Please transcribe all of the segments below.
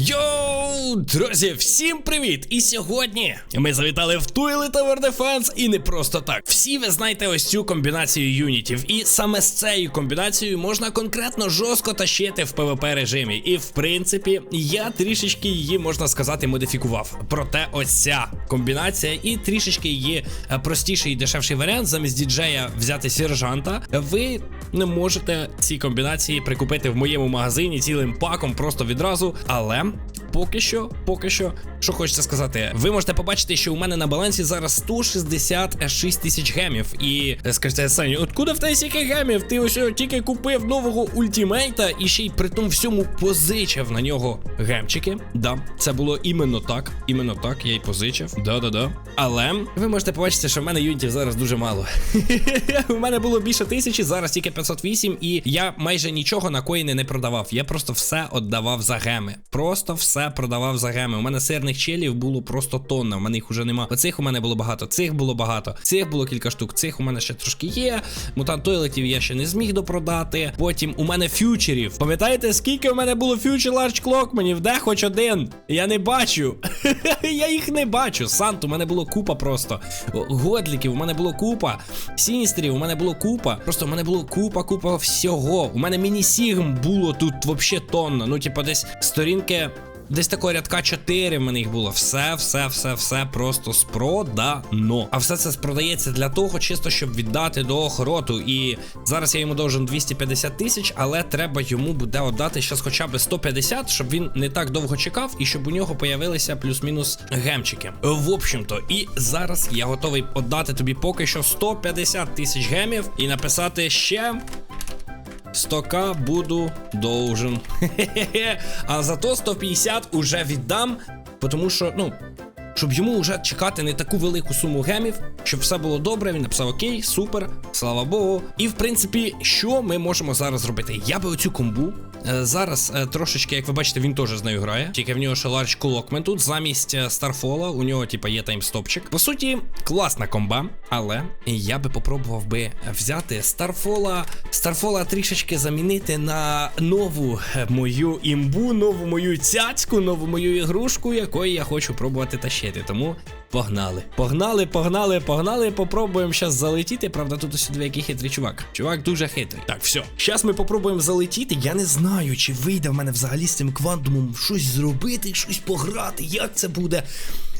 Yo! Друзі, всім привіт! І сьогодні ми завітали в Toilet Tower Defense і не просто так. Всі ви знаєте ось цю комбінацію юнітів, і саме з цією комбінацією можна конкретно жорстко тащити в PvP режимі. І в принципі, я трішечки її можна сказати модифікував. Проте ось ця комбінація і трішечки її е, простіший і дешевший варіант замість діджея взяти сержанта. Ви не можете ці комбінації прикупити в моєму магазині цілим паком просто відразу. Але поки що, поки що, що хочеться сказати, ви можете побачити, що у мене на балансі зараз 166 тисяч гемів. І е, скажете, Саня, откуда в тебе стільки гемів? Ти ось тільки купив нового ультімейта і ще й при тому всьому позичив на нього гемчики. Да, це було іменно так. Іменно так, я й позичив. Да-да-да. Але ви можете побачити, що в мене юнітів зараз дуже мало. У мене було більше тисячі, зараз тільки 508, і я майже нічого на коїни не продавав. Я просто все віддавав за геми. Просто все продавав за геми. У мене сирних челів було просто тонна. У мене їх уже нема. Оцих у мене було багато, цих було багато, цих було кілька штук, цих у мене ще трошки є. Мутант тойлетів я ще не зміг допродати. Потім у мене фьючерів. Пам'ятаєте, скільки у мене було фьючер Large Clockmanів? Де хоч один? Я не бачу. я їх не бачу. Сант, у мене було купа просто. Годліків, у мене було купа. Сіністрів, у мене було купа. Просто у мене було купа, купа всього. У мене міні-сігм було тут взагалі тонна. Ну, типа, десь сторінки. Десь такого рядка 4 в мене їх було. Все, все, все, все просто спродано. А все це продається для того, чисто щоб віддати до охороту. І зараз я йому должен 250 тисяч, але треба йому буде віддати щас хоча б 150, щоб він не так довго чекав, і щоб у нього появилися плюс-мінус гемчики. В общем-то, і зараз я готовий віддати тобі поки що 150 тисяч гемів і написати ще 100к буду должен. А зато 150 уже віддам, тому що, ну. Щоб йому вже чекати не таку велику суму гемів, щоб все було добре. Він написав окей, супер, слава Богу. І в принципі, що ми можемо зараз зробити? Я би оцю комбу. е, Зараз е, трошечки, як ви бачите, він теж з нею грає. Тільки в нього ще Large Clockman тут замість е, Старфола, у нього, типа, є таймстопчик. По суті, класна комба, але я би попробував би взяти Старфола, Старфола трішечки замінити на нову е, мою імбу, нову мою цяцьку, нову мою ігрушку, якої я хочу пробувати тащити. Тому погнали. Погнали, погнали, погнали. Попробуємо зараз залетіти. Правда, тут ось диви, який хитрий чувак. Чувак дуже хитрий. Так, все. Зараз ми попробуємо залетіти. Я не знаю, чи вийде в мене взагалі з цим квантумом щось зробити, щось пограти. Як це буде?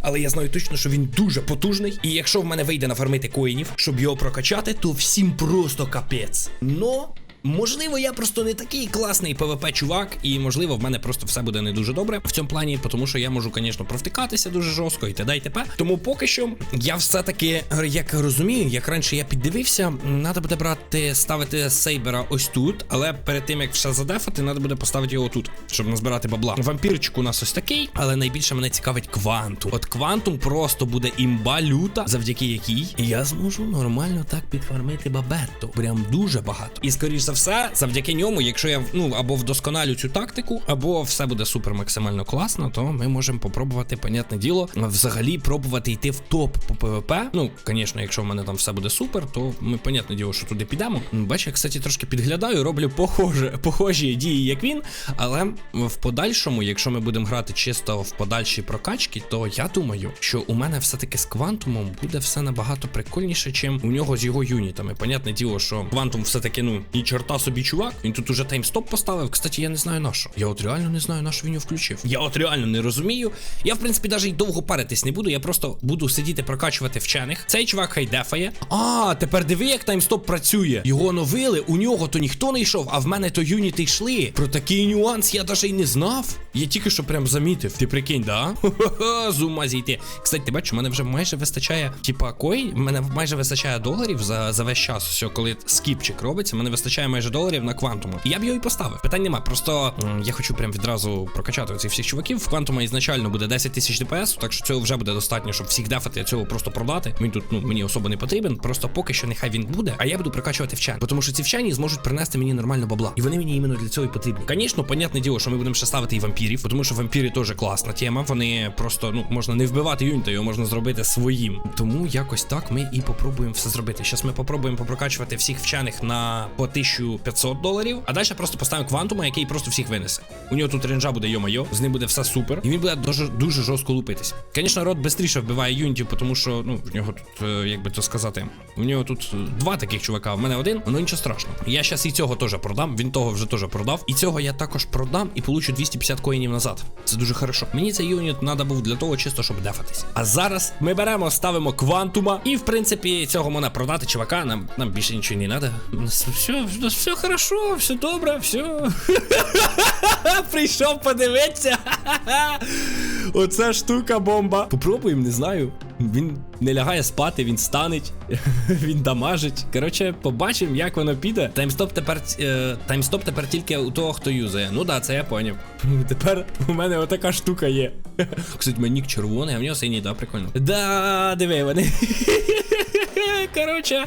Але я знаю точно, що він дуже потужний. І якщо в мене вийде нафармити коїнів, щоб його прокачати, то всім просто капець. Но. Можливо, я просто не такий класний ПВП чувак, і можливо, в мене просто все буде не дуже добре в цьому плані, тому що я можу, звісно, провтикатися дуже жорстко і т.д. і т.п. Тому поки що я все-таки, як розумію, як раніше я піддивився, треба буде брати, ставити сейбера ось тут, але перед тим як все задефати, треба буде поставити його тут, щоб назбирати бабла. Вампірчик у нас ось такий, але найбільше мене цікавить квантум. От квантум просто буде імба люта, завдяки якій я зможу нормально так підфармити бабетто. Прям дуже багато. І скоріш за все, завдяки ньому, якщо я ну або вдосконалю цю тактику, або все буде супер максимально класно, то ми можемо попробувати, понятне діло, взагалі пробувати йти в топ по ПВП. Ну, звісно, якщо в мене там все буде супер, то ми, понятне діло, що туди підемо. Бачиш, я, кстати, трошки підглядаю, роблю похоже, похожі дії, як він. Але в подальшому, якщо ми будемо грати чисто в подальшій прокачці, то я думаю, що у мене все-таки з квантумом буде все набагато прикольніше, чим у нього з його юнітами. Понятне діло, що квантум все-таки, ну, і чорта собі чувак. Він тут уже таймстоп поставив. Кстати, я не знаю на що. Я от реально не знаю, на що він його включив. Я от реально не розумію. Я, в принципі, навіть довго паритись не буду. Я просто буду сидіти прокачувати вчених. Цей чувак хай дефає. А, тепер диви, як таймстоп працює. Його оновили, у нього то ніхто не йшов, а в мене то юніти йшли. Про такий нюанс я навіть й не знав. Я тільки що прям замітив. Ти прикинь, да? Хо-хо-хо, з ума зійти. Кстати, ти бачиш, у мене вже майже вистачає, типа, кой, мене майже вистачає доларів за, за весь час. Все, коли скіпчик робиться, мене вистачає майже доларів на квантуму. І я б його і поставив. Питань нема. Просто я хочу прям відразу прокачати оцих всіх чуваків. В квантума ізначально буде 10 тисяч ДПС, так що цього вже буде достатньо, щоб всіх дефати, цього просто продати. Він тут ну мені особо не потрібен. Просто поки що нехай він буде, а я буду прокачувати вчені. Тому що ці вчені зможуть принести мені нормально бабла. І вони мені іменно для цього і потрібні. Звісно, понятне діло, що ми будемо ще ставити і вампірів, тому що вампіри теж класна тема. Вони просто ну можна не вбивати юніта, його можна зробити своїм. Тому якось так ми і попробуємо все зробити. Зараз ми попробуємо попрокачувати всіх вчених на по 1000 1500 доларів. А далі просто поставимо квантума, який просто всіх винесе. У нього тут ренджа буде йо-майо, з ним буде все супер. І він буде дуже дуже жорстко лупитись. Звісно, рот швидше вбиває юнітів, тому що ну в нього тут, е, як би то сказати, у нього тут е, два таких чувака. В мене один, ну нічого страшного. Я зараз і цього теж продам. Він того вже теж продав. І цього я також продам і получу 250 коїнів назад. Це дуже хорошо. Мені цей юніт треба був для того, чисто щоб дефатись. А зараз ми беремо, ставимо квантума, і в принципі цього можна продати чувака. Нам нам більше нічого не треба. Все, все хорошо, все добре, все. Прийшов подивитися. Оця штука бомба. Попробуємо, не знаю. Він не лягає спати, він станеть, він дамажить. Коротше, побачимо, як воно піде. Таймстоп тепер е, таймстоп тепер тільки у того, хто юзає. Ну да, це я поняв. Тепер у мене отака штука є. Кстати, мені червоний, а в нього синій, да, прикольно. Да, диви, вони. Коротше,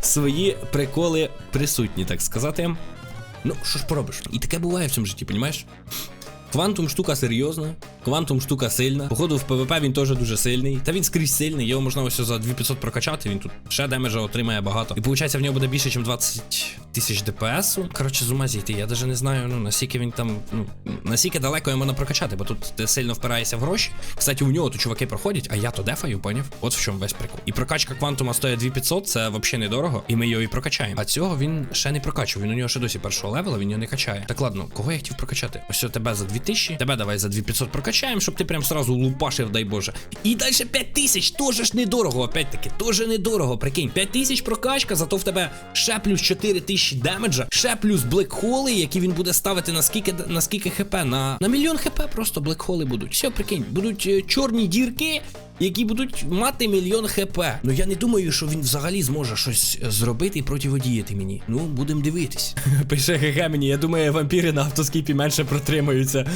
свої приколи присутні, так сказати. Ну, що ж поробиш? І таке буває в цьому житті, понімаєш? Квантум штука серйозна, квантум штука сильна. Походу, в ПВП він теж дуже сильний. Та він скрізь сильний, його можна ось за 2500 прокачати, він тут ще демеджа отримає багато. І виходить, в нього буде більше, ніж 20 тисяч ДПСу. Коротше, з ума зійти. Я навіть не знаю, ну наскільки він там, ну наскільки далеко його можна прокачати, бо тут ти сильно впираєшся в гроші. Кстати, у нього тут чуваки проходять, а я то дефаю, поняв? От в чому весь прикол. І прокачка квантума стоїть 2500, це взагалі недорого, і ми його і прокачаємо. А цього він ще не прокачував. Він у нього ще досі першого левела, він його не качає. Так ладно, кого я хотів прокачати? Ось тебе за 2000, тебе давай за 2500 прокачаємо, щоб ти прям сразу лупашив, дай Боже. І далі 5000, тоже ж недорого, опять-таки, теж недорого, прикинь. 5000 прокачка, зато в тебе ще плюс 4000 демеджа, ще плюс блекхоли, які він буде ставити на скільки, на скільки хп, на, на мільйон хп просто блекхоли будуть. Все, прикинь, будуть е, чорні дірки. Які будуть мати мільйон хп. Ну я не думаю, що він взагалі зможе щось зробити і противодіяти мені. Ну, будемо дивитись. Пише ГГ мені, я думаю, вампіри на автоскіпі менше протримаються.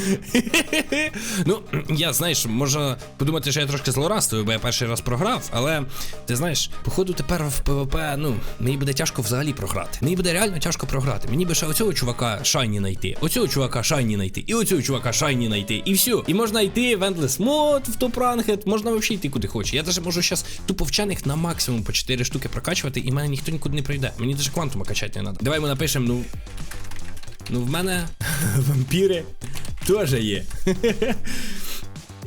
ну, я знаєш, можна подумати, що я трошки злорадствую, бо я перший раз програв, але ти знаєш, походу тепер в ПВП, ну, мені буде тяжко взагалі програти. Мені буде реально тяжко програти. Мені би ще оцього чувака шайні знайти, оцього чувака шайні знайти, і оцього чувака шайні знайти, і все. І можна йти в Endless Mode, в топ ранхет, можна взагалі йти куди хочеш. Я даже можу зараз тупо вчених на максимум по 4 штуки прокачувати, і мене ніхто нікуди не прийде. Мені даже квантума качати не треба. Давай ми напишемо, ну. Ну, в мене вампіри теж є.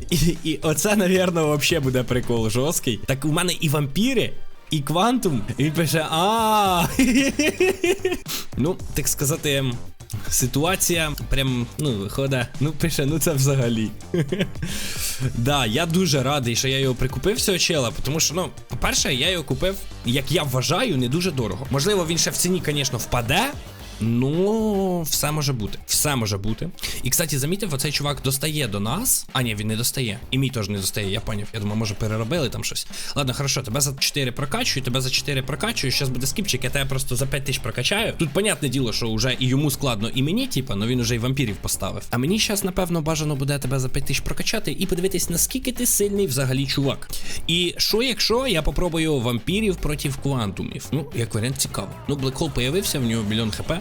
І, і оце, навірно, взагалі буде прикол жорсткий. Так у мене і вампіри, і квантум. І він пише: а Ну, так сказати. Ситуація прям, ну, виходить, ну пише, ну це взагалі. да, я дуже радий, що я його прикупив цього чела, тому що, ну, по-перше, я його купив, як я вважаю, не дуже дорого. Можливо, він ще в ціні, звісно, впаде. Ну, все може бути. Все може бути. І, кстати, замітив, оцей чувак достає до нас. А, ні, він не достає. І мій теж не достає, я поняв. Я думаю, може переробили там щось. Ладно, хорошо, тебе за 4 прокачую, тебе за 4 прокачую. Зараз буде скіпчик, я тебе просто за 5 тисяч прокачаю. Тут, понятне діло, що вже і йому складно, і мені, типа, ну він уже і вампірів поставив. А мені зараз, напевно, бажано буде тебе за 5 тисяч прокачати і подивитись, наскільки ти сильний взагалі чувак. І що, якщо я попробую вампірів проти квантумів? Ну, як варіант цікаво. Ну, Блекхол появився, в нього мільйон хп.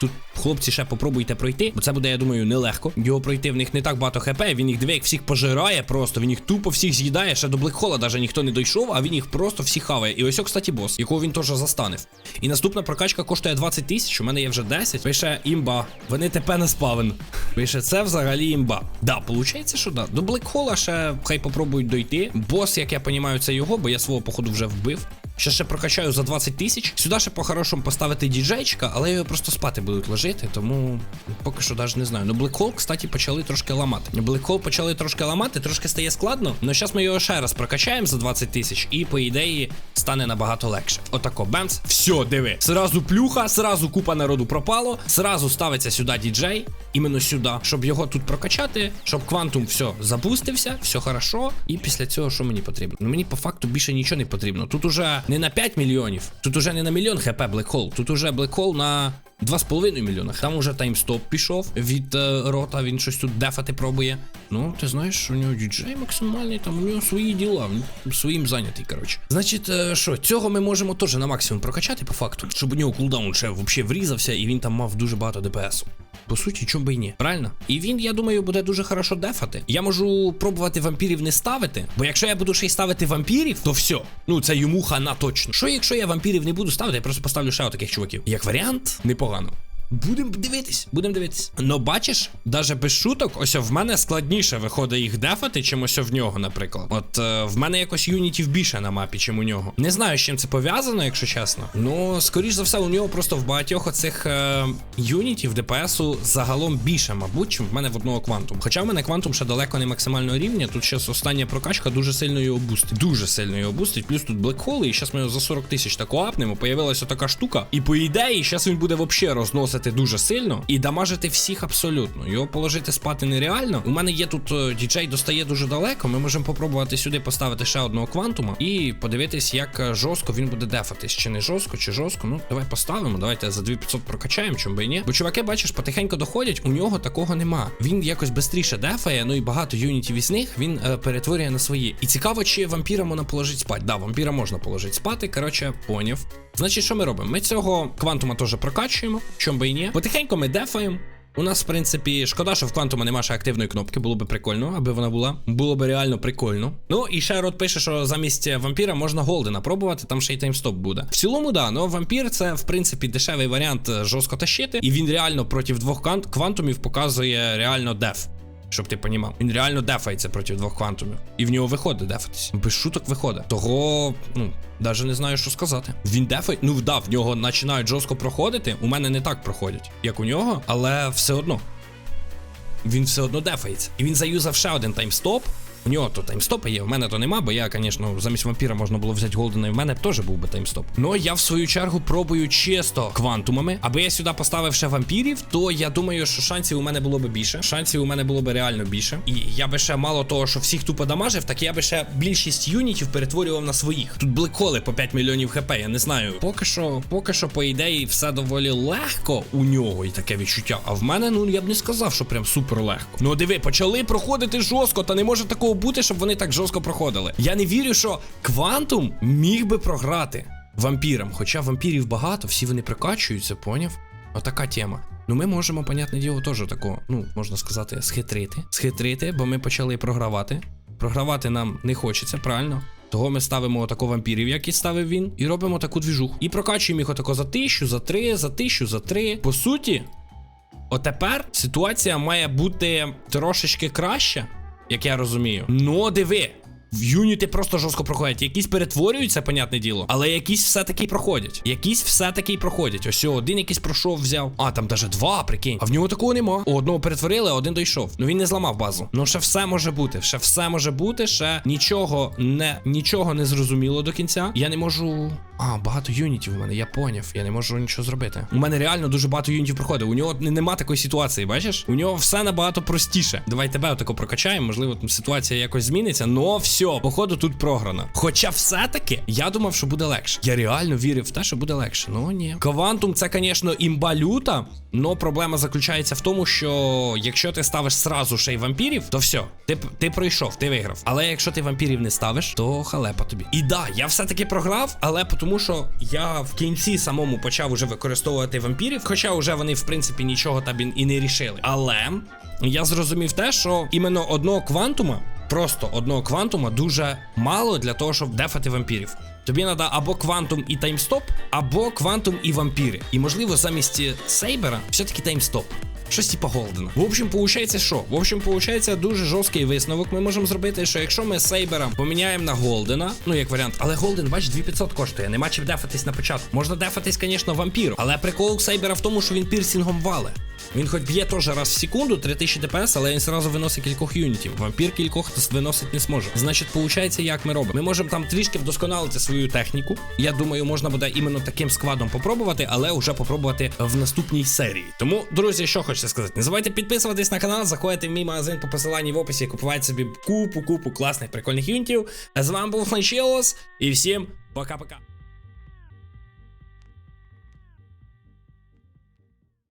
Тут хлопці ще попробуйте пройти, бо це буде, я думаю, нелегко. Його пройти в них не так багато хп. Він їх диви, як всіх пожирає просто. Він їх тупо всіх з'їдає. Ще до Блекхола навіть ніхто не дійшов, а він їх просто всіх хаває. І ось, о, кстати, бос, якого він теж застанив. І наступна прокачка коштує 20 тисяч. У мене є вже 10. Пише імба. Вони ТП на спавен. Пише, це взагалі імба. Да, виходить, що да. До Блекхола ще хай попробують дойти. Бос, як я розумію, це його, бо я свого походу вже вбив. Ще ще прокачаю за 20 тисяч. Сюди ще по-хорошому поставити діджейчика, але його просто спати будуть ложити, тому поки що навіть не знаю. Ну, Black Hole, кстати, почали трошки ламати. Black Hole почали трошки ламати, трошки стає складно. Ну зараз ми його ще раз прокачаємо за 20 тисяч, і по ідеї стане набагато легше. Отако, бемс. Все, диви. Сразу плюха, сразу купа народу пропало. Сразу ставиться сюди діджей, іменно сюди, щоб його тут прокачати, щоб квантум все запустився, все хорошо. І після цього що мені потрібно? Ну мені по факту більше нічого не потрібно. Тут уже не на 5 мільйонів, тут уже не на мільйон хп Black Hole, тут уже Black Hole на 2,5 мільйона. Там уже таймстоп пішов від е, рота, він щось тут дефати пробує. Ну, ти знаєш, у нього діджей максимальний, там у нього свої діла, він своїм зайнятий, коротше. Значить, е, що, цього ми можемо теж на максимум прокачати по факту, щоб у нього кулдаун ще взагалі врізався і він там мав дуже багато ДПС. По суті, чому би і ні, правильно? І він, я думаю, буде дуже хорошо дефати. Я можу пробувати вампірів не ставити, бо якщо я буду ще й ставити вампірів, то все. Ну це йому хана точно. Що якщо я вампірів не буду ставити, я просто поставлю ще таких чуваків. Як варіант, непогано непогано. Будемо дивитись, будемо дивитись. Ну бачиш, даже без шуток, ось в мене складніше виходить їх дефати, чим ось в нього, наприклад. От е, в мене якось юнітів більше на мапі, чим у нього. Не знаю, з чим це пов'язано, якщо чесно. Ну, скоріш за все, у нього просто в багатьох оцих е, юнітів ДПСу загалом більше, мабуть, чим в мене в одного квантум. Хоча в мене квантум ще далеко не максимального рівня. Тут зараз остання прокачка дуже сильно його бустить. Дуже сильно його бустить. Плюс тут блекхоли, і зараз ми його за 40 тисяч тако апнемо. Появилася така штука. І по ідеї, зараз він буде взагалі розносити дуже сильно і дамажити всіх абсолютно. Його положити спати нереально. У мене є тут е, діджей достає дуже далеко. Ми можемо попробувати сюди поставити ще одного квантума і подивитись, як е, жорстко він буде дефатись. Чи не жорстко, чи жорстко. Ну, давай поставимо. Давайте за 2500 прокачаємо, чим би і ні. Бо чуваки, бачиш, потихеньку доходять, у нього такого нема. Він якось швидше дефає, ну і багато юнітів із них він е, перетворює на свої. І цікаво, чи вампіра можна положити спати. Да, вампіра можна положити спати. Коротше, поняв. Значить, що ми робимо? Ми цього квантума теж прокачуємо, чим би і ні. Потихеньку ми дефаємо. У нас, в принципі, шкода, що в квантума нема ще активної кнопки, було би прикольно, аби вона була. Було би реально прикольно. Ну і ще рот пише, що замість вампіра можна голдена пробувати, там ще й таймстоп буде. В цілому, да, ну вампір це в принципі дешевий варіант е, жорстко тащити, і він реально проти двох квантумів показує реально деф. Щоб ти понімав, він реально дефається проти двох квантумів. І в нього виходить дефатись. Без шуток виходить. Того, ну, навіть не знаю, що сказати. Він дефає, ну да, в нього починають жорстко проходити. У мене не так проходять, як у нього, але все одно. Він все одно дефається. І він заюзав ще один таймстоп. У нього то таймстопи є, в мене то нема, бо я, звісно, замість вампіра можна було взяти голдена, і в мене теж був би таймстоп. Ну я в свою чергу пробую чисто квантумами. Аби я сюди поставив ще вампірів, то я думаю, що шансів у мене було б більше. Шансів у мене було б реально більше. І я би ще мало того, що всіх тупо дамажив, так я би ще більшість юнітів перетворював на своїх. Тут блеколи по 5 мільйонів хп, я не знаю. Поки що, поки що, по ідеї, все доволі легко у нього і таке відчуття. А в мене, ну я б не сказав, що прям супер легко. Ну диви, почали проходити жорстко, та не може такого бути, щоб вони так жорстко проходили. Я не вірю, що квантум міг би програти вампірам. Хоча вампірів багато, всі вони прокачуються, поняв? Отака тема. Ну, ми можемо, понятне діло, теж тако, ну, можна сказати, схитрити. Схитрити, бо ми почали програвати. Програвати нам не хочеться, правильно? Того ми ставимо отако вампірів, як і ставив він, і робимо таку двіжуху. І прокачуємо їх отако за тисячу, за три, за тисячу, за три. По суті, отепер ситуація має бути трошечки краща, як я розумію. Ну, диви. В юніти просто жорстко проходять. Якісь перетворюються, понятне діло, але якісь все-таки проходять. Якісь все-таки проходять. Ось один якийсь пройшов, взяв. А, там даже два, прикинь. А в нього такого нема. У одного перетворили, а один дійшов. Ну він не зламав базу. Ну ще все може бути. Ще все може бути. Ще нічого не нічого не зрозуміло до кінця. Я не можу. А, багато юнітів у мене, я поняв. Я не можу нічого зробити. У мене реально дуже багато юнітів проходить. У нього не- нема такої ситуації, бачиш? У нього все набагато простіше. Давай тебе отако прокачаємо. Можливо, ситуація якось зміниться. Но все, походу, тут програно. Хоча все-таки я думав, що буде легше. Я реально вірив в те, що буде легше. Ну ні. Квантум це, звісно, імба люта. Но проблема заключається в тому, що якщо ти ставиш сразу ще й вампірів, то все, ти, ти пройшов, ти виграв. Але якщо ти вампірів не ставиш, то халепа тобі. І да, я все-таки програв, але тому що я в кінці самому почав уже використовувати вампірів, хоча вже вони, в принципі, нічого там і не рішили. Але я зрозумів те, що іменно одного квантума, просто одного квантума, дуже мало для того, щоб дефати вампірів. Тобі треба або квантум і таймстоп, або квантум і вампіри. І можливо, замість сейбера все-таки таймстоп. Щось типа Голдена. В общем, получається що? В общем, получається дуже жорсткий висновок. Ми можемо зробити, що якщо ми Сейбера поміняємо на Голдена, ну як варіант, але Голден, бач, 2500 коштує. Нема чим дефатись на початку. Можна дефатись, звісно, вампіром. Але прикол Сейбера в тому, що він пірсінгом вале. Він хоч б'є теж раз в секунду, 3000 ДПС, але він зразу виносить кількох юнітів. Вампір кількох виносить не зможе. Значить, виходить, як ми робимо? Ми можемо там трішки вдосконалити свою техніку. Я думаю, можна буде іменно таким складом попробувати, але вже попробувати в наступній серії. Тому, друзі, що хочеться сказати, не забувайте підписуватись на канал, заходите в мій магазин по посиланні в описі, купувати собі купу, купу класних прикольних юнітів. З вами був Фанчелос, і всім пока-пока.